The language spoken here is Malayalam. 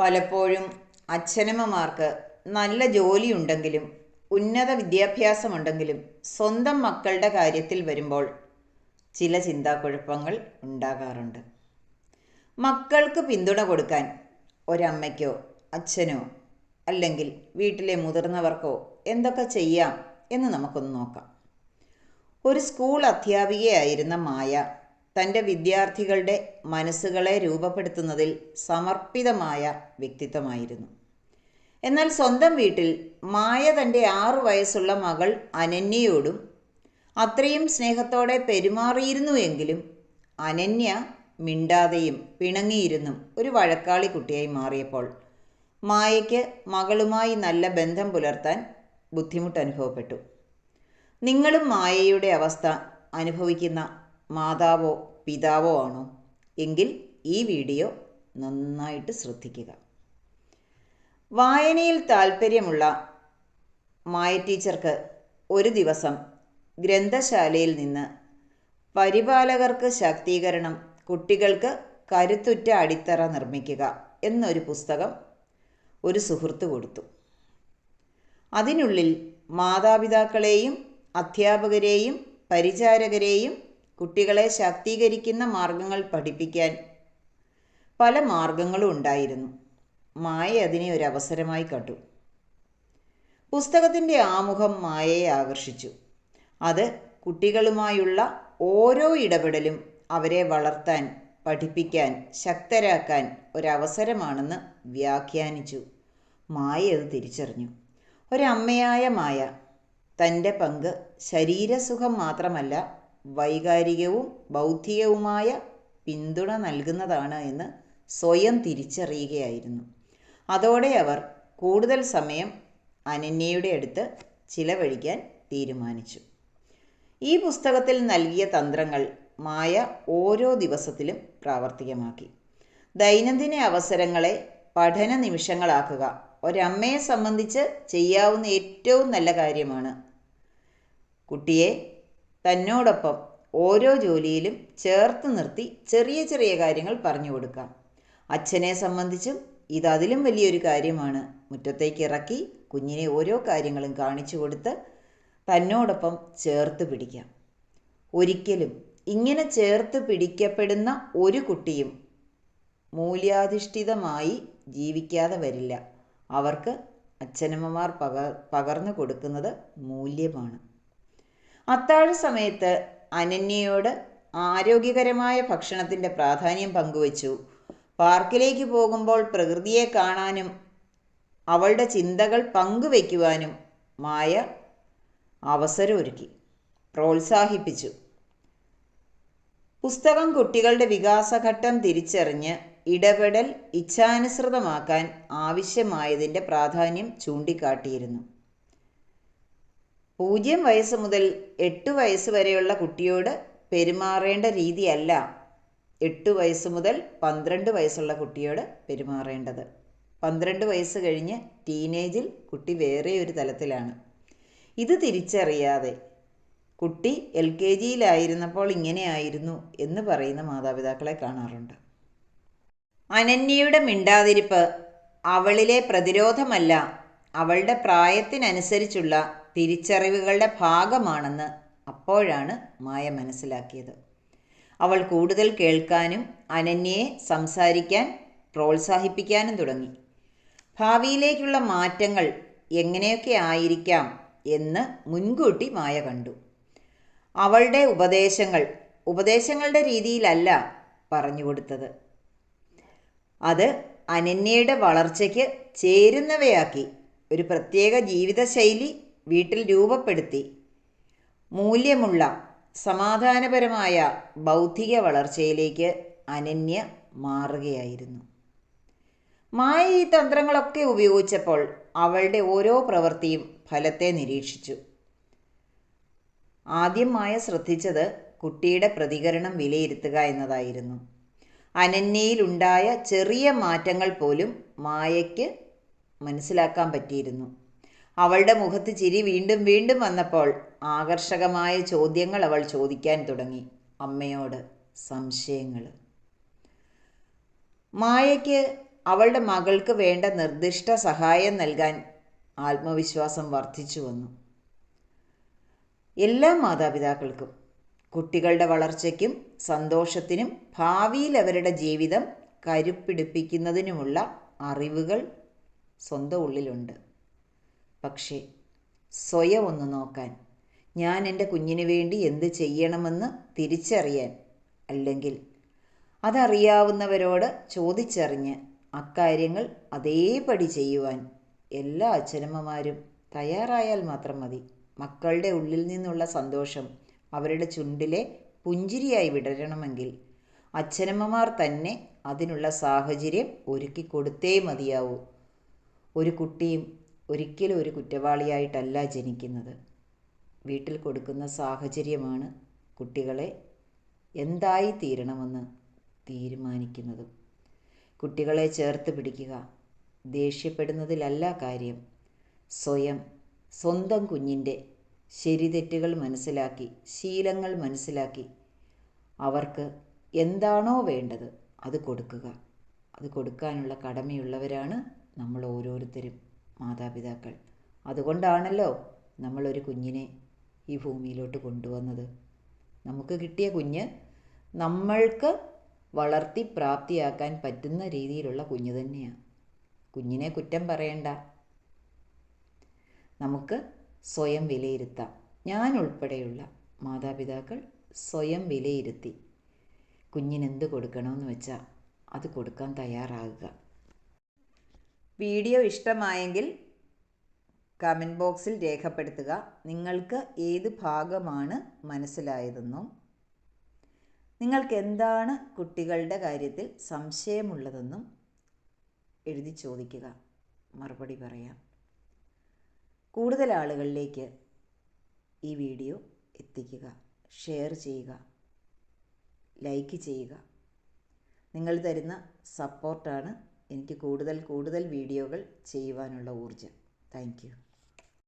പലപ്പോഴും അച്ഛനമ്മമാർക്ക് നല്ല ജോലിയുണ്ടെങ്കിലും ഉന്നത വിദ്യാഭ്യാസമുണ്ടെങ്കിലും സ്വന്തം മക്കളുടെ കാര്യത്തിൽ വരുമ്പോൾ ചില ചിന്താക്കുഴപ്പങ്ങൾ ഉണ്ടാകാറുണ്ട്. മക്കൾക്ക് പിന്തുണ കൊടുക്കാൻ ഒരമ്മയ്ക്കോ അച്ഛനോ അല്ലെങ്കിൽ വീട്ടിലെ മുതിർന്നവർക്കോ എന്തൊക്കെ ചെയ്യാം എന്ന് നമുക്കൊന്ന് നോക്കാം. ഒരു സ്കൂൾ അധ്യാപികയായിരുന്ന മായ തന്റെ വിദ്യാർത്ഥികളുടെ മനസ്സുകളെ രൂപപ്പെടുത്തുന്നതിൽ സമർപ്പിതമായ വ്യക്തിത്വമായിരുന്നു. എന്നാൽ സ്വന്തം വീട്ടിൽ മായ തന്റെ ആറു വയസ്സുള്ള മകൾ അനന്യയോടും അത്രയും സ്നേഹത്തോടെ പെരുമാറിയിരുന്നുവെങ്കിലും അനന്യ മിണ്ടാതെയും പിണങ്ങിയിരുന്നും ഒരു വഴക്കാളി കുട്ടിയായി മാറിയപ്പോൾ മായയ്ക്ക് മകളുമായി നല്ല ബന്ധം പുലർത്താൻ ബുദ്ധിമുട്ട് അനുഭവപ്പെട്ടു നിങ്ങളും മായയുടെ അവസ്ഥ അനുഭവിക്കുന്ന മാതാവോ പിതാവോ ആണോ? എങ്കിൽ ഈ വീഡിയോ നന്നായിട്ട് ശ്രദ്ധിക്കുക. വായനയിൽ താല്പര്യമുള്ള മായ ടീച്ചർക്ക് ഒരു ദിവസം ഗ്രന്ഥശാലയിൽ നിന്ന് പരിപാലകർക്ക് ശാക്തീകരണം കുട്ടികൾക്ക് കരുത്തുറ്റ അടിത്തറ നിർമ്മിക്കുക എന്നൊരു പുസ്തകം ഒരു സുഹൃത്ത് കൊടുത്തു. അതിനുള്ളിൽ മാതാപിതാക്കളെയും അധ്യാപകരെയും പരിചാരകരെയും കുട്ടികളെ ശാക്തീകരിക്കുന്ന മാർഗങ്ങൾ പഠിപ്പിക്കാൻ പല മാർഗങ്ങളും ഉണ്ടായിരുന്നു. മായ അതിനെ ഒരു അവസരമായി കണ്ടു. പുസ്തകത്തിന്റെ ആമുഖം മായയെ ആകർഷിച്ചു. അത് കുട്ടികളുമായുള്ള ഓരോ ഇടപെടലും അവരെ വളർത്താൻ പഠിപ്പിക്കാൻ ശക്തരാക്കാൻ ഒരവസരമാണെന്ന് വ്യാഖ്യാനിച്ചു. മായ അത് തിരിച്ചറിഞ്ഞു. ഒരമ്മയായ മായ തന്റെ പങ്ക് ശരീരസുഖം മാത്രമല്ല വൈകാരികവും ബൗദ്ധികവുമായ പിന്തുണ നൽകുന്നതാണ് എന്ന് സ്വയം തിരിച്ചറിയുകയായിരുന്നു. അതോടെ അവർ കൂടുതൽ സമയം അനന്യയുടെ അടുത്ത് ചിലവഴിക്കാൻ തീരുമാനിച്ചു. ഈ പുസ്തകത്തിൽ നൽകിയ തന്ത്രങ്ങൾ മായ ഓരോ ദിവസത്തിലും പ്രാവർത്തികമാക്കി. ദൈനംദിന അവസരങ്ങളെ പഠന നിമിഷങ്ങളാക്കുക ഒരമ്മയെ സംബന്ധിച്ച് ചെയ്യാവുന്ന ഏറ്റവും നല്ല കാര്യമാണ്. കുട്ടിയെ തന്നോടൊപ്പം ഓരോ ജോലിയിലും ചേർത്ത് നിർത്തി ചെറിയ ചെറിയ കാര്യങ്ങൾ പറഞ്ഞു കൊടുക്കാം. അച്ഛനെ സംബന്ധിച്ചും ഇത് അതിലും വലിയൊരു കാര്യമാണ്. മുറ്റത്തേക്ക് ഇറക്കി കുഞ്ഞിനെ ഓരോ കാര്യങ്ങളും കാണിച്ചു കൊടുത്ത് തന്നോടൊപ്പം ചേർത്ത് പിടിക്കാം. ഒരിക്കലും ഇങ്ങനെ ചേർത്ത് പിടിക്കപ്പെടുന്ന ഒരു കുട്ടിയും മൂല്യാധിഷ്ഠിതമായി ജീവിക്കാതെ വരില്ല. അവർക്ക് അച്ഛനമ്മമാർ പകർ പകർന്നു കൊടുക്കുന്നത് മൂല്യമാണ്. അത്താഴ സമയത്ത് അനന്യയോട് ആരോഗ്യകരമായ ഭക്ഷണത്തിന്റെ പ്രാധാന്യം പങ്കുവച്ചു. പാർക്കിലേക്ക് പോകുമ്പോൾ പ്രകൃതിയെ കാണാനും അവളുടെ ചിന്തകൾ പങ്കുവയ്ക്കുവാനും മായ അവസരമൊരുക്കി. പ്രോത്സാഹിപ്പിച്ചു. പുസ്തകം കുട്ടികളുടെ വികാസഘട്ടം തിരിച്ചറിഞ്ഞ് ഇടപെടൽ ഇച്ഛാനുസൃതമാക്കാൻ ആവശ്യമായതിന്റെ പ്രാധാന്യം ചൂണ്ടിക്കാട്ടിയിരുന്നു. പൂജ്യം വയസ്സ് മുതൽ എട്ട് വയസ്സ് വരെയുള്ള കുട്ടിയോട് പെരുമാറേണ്ട രീതിയല്ല എട്ട് വയസ്സ് മുതൽ പന്ത്രണ്ട് വയസ്സുള്ള കുട്ടിയോട് പെരുമാറേണ്ടത്. പന്ത്രണ്ട് വയസ്സ് കഴിഞ്ഞ് ടീനേജിൽ കുട്ടി വേറെ ഒരു തലത്തിലാണ്. ഇത് തിരിച്ചറിയാതെ കുട്ടി എൽ കെ ജിയിലായിരുന്നപ്പോൾ ഇങ്ങനെയായിരുന്നു എന്ന് പറയുന്ന മാതാപിതാക്കളെ കാണാറുണ്ട്. അനന്യയുടെ മിണ്ടാതിരിപ്പ് അവളിലെ പ്രതിരോധമല്ല അവളുടെ പ്രായത്തിനനുസരിച്ചുള്ള തിരിച്ചറിവുകളുടെ ഭാഗമാണെന്ന് അപ്പോഴാണ് മായ മനസ്സിലാക്കിയത്. അവൾ കൂടുതൽ കേൾക്കാനും അനന്യയെ സംസാരിക്കാൻ പ്രോത്സാഹിപ്പിക്കാനും തുടങ്ങി. ഭാവിയിലേക്കുള്ള മാറ്റങ്ങൾ എങ്ങനെയൊക്കെ ആയിരിക്കാം എന്ന് മുൻകൂട്ടി മായ കണ്ടു. അവളുടെ ഉപദേശങ്ങൾ ഉപദേശങ്ങളുടെ രീതിയിലല്ല പറഞ്ഞു കൊടുത്തത്. അത് അനന്യയുടെ വളർച്ചയ്ക്ക് ചേരുന്നവയാക്കി ഒരു പ്രത്യേക ജീവിതശൈലി വീട്ടിൽ രൂപപ്പെടുത്തി മൂല്യമുള്ള സമാധാനപരമായ ബൗദ്ധിക വളർച്ചയിലേക്ക് അനന്യ മാറുകയായിരുന്നു. മായ ഈ തന്ത്രങ്ങളൊക്കെ ഉപയോഗിച്ചപ്പോൾ അവളുടെ ഓരോ പ്രവൃത്തിയും ഫലത്തെ നിരീക്ഷിച്ചു. ആദ്യം മായ ശ്രദ്ധിച്ചത് കുട്ടിയുടെ പ്രതികരണം വിലയിരുത്തുക എന്നതായിരുന്നു. അനന്യയിലുണ്ടായ ചെറിയ മാറ്റങ്ങൾ പോലും മായയ്ക്ക് മനസ്സിലാക്കാൻ പറ്റിയിരുന്നു. അവളുടെ മുഖത്ത് ചിരി വീണ്ടും വീണ്ടും വന്നപ്പോൾ ആകർഷകമായ ചോദ്യങ്ങൾ അവൾ ചോദിക്കാൻ തുടങ്ങി. അമ്മയോട് സംശയങ്ങൾ. മായയ്ക്ക് അവളുടെ മകൾക്ക് വേണ്ട നിർദ്ദിഷ്ട സഹായം നൽകാൻ ആത്മവിശ്വാസം വർദ്ധിച്ചു വന്നു. എല്ലാ മാതാപിതാക്കൾക്കും കുട്ടികളുടെ വളർച്ചയ്ക്കും സന്തോഷത്തിനും ഭാവിയിൽ അവരുടെ ജീവിതം കരുപ്പിടിപ്പിക്കുന്നതിനുമുള്ള അറിവുകൾ സ്വന്തം ഉള്ളിലുണ്ട്. പക്ഷേ സ്വയം ഒന്ന് നോക്കാൻ. ഞാൻ എന്റെ കുഞ്ഞിന് വേണ്ടി എന്ത് ചെയ്യണമെന്ന് തിരിച്ചറിയാൻ അല്ലെങ്കിൽ അതറിയാവുന്നവരോട് ചോദിച്ചറിഞ്ഞ് അക്കാര്യങ്ങൾ അതേപടി ചെയ്യുവാൻ എല്ലാ അച്ഛനമ്മമാരും തയ്യാറായാൽ മാത്രം മതി. മക്കളുടെ ഉള്ളിൽ നിന്നുള്ള സന്തോഷം അവരുടെ ചുണ്ടിലെ പുഞ്ചിരിയായി വിടരണമെങ്കിൽ അച്ഛനമ്മമാർ തന്നെ അതിനുള്ള സാഹചര്യം ഒരുക്കി കൊടുത്തേ മതിയാവൂ. ഒരു കുട്ടിയും ഒരിക്കലും ഒരു കുറ്റവാളിയായിട്ടല്ല ജനിക്കുന്നത്. വീട്ടിൽ കൊടുക്കുന്ന സാഹചര്യമാണ് കുട്ടികളെ എന്തായി തീരണമെന്ന് തീരുമാനിക്കുന്നതും. കുട്ടികളെ ചേർത്ത് പിടിക്കുക ദേഷ്യപ്പെടുന്നതിലല്ല കാര്യം. സ്വയം സ്വന്തം കുഞ്ഞിന്റെ ശരിതെറ്റുകൾ മനസ്സിലാക്കി ശീലങ്ങൾ മനസ്സിലാക്കി അവർക്ക് എന്താണോ വേണ്ടത് അത് കൊടുക്കുക. അത് കൊടുക്കാനുള്ള കടമയുള്ളവരാണ് നമ്മൾ ഓരോരുത്തരും. മാതാപിതാക്കൾ. അതുകൊണ്ടാണല്ലോ നമ്മളൊരു കുഞ്ഞിനെ ഈ ഭൂമിയിലോട്ട് കൊണ്ടുവന്നത്. നമുക്ക് കിട്ടിയ കുഞ്ഞ് നമ്മൾക്ക് വളർത്തി പ്രാപ്തിയാക്കാൻ പറ്റുന്ന രീതിയിലുള്ള കുഞ്ഞ് തന്നെയാണ് കുഞ്ഞിനെ കുറ്റം പറയണ്ട. നമുക്ക് സ്വയം വിലയിരുത്താം. ഞാൻ ഉൾപ്പെടെയുള്ള മാതാപിതാക്കൾ സ്വയം വിലയിരുത്തി കുഞ്ഞിനെന്ത് കൊടുക്കണമെന്ന് വെച്ചാൽ അത് കൊടുക്കാൻ തയ്യാറാകുക. വീഡിയോ ഇഷ്ടമായെങ്കിൽ കമന്റ് ബോക്സിൽ രേഖപ്പെടുത്തുക. നിങ്ങൾക്ക് ഏത് ഭാഗമാണ് മനസ്സിലായതെന്നും നിങ്ങൾക്ക് എന്താണ് കുട്ടികളുടെ കാര്യത്തിൽ സംശയമുള്ളതെന്നും എഴുതി ചോദിക്കുക. മറുപടി പറയാം. കൂടുതൽ ആളുകളിലേക്ക് ഈ വീഡിയോ എത്തിക്കുക. ഷെയർ ചെയ്യുക. ലൈക്ക് ചെയ്യുക. നിങ്ങൾ തരുന്ന സപ്പോർട്ടാണ് എനിക്ക് കൂടുതൽ കൂടുതൽ വീഡിയോകൾ ചെയ്യുവാനുള്ള ഊർജം. താങ്ക്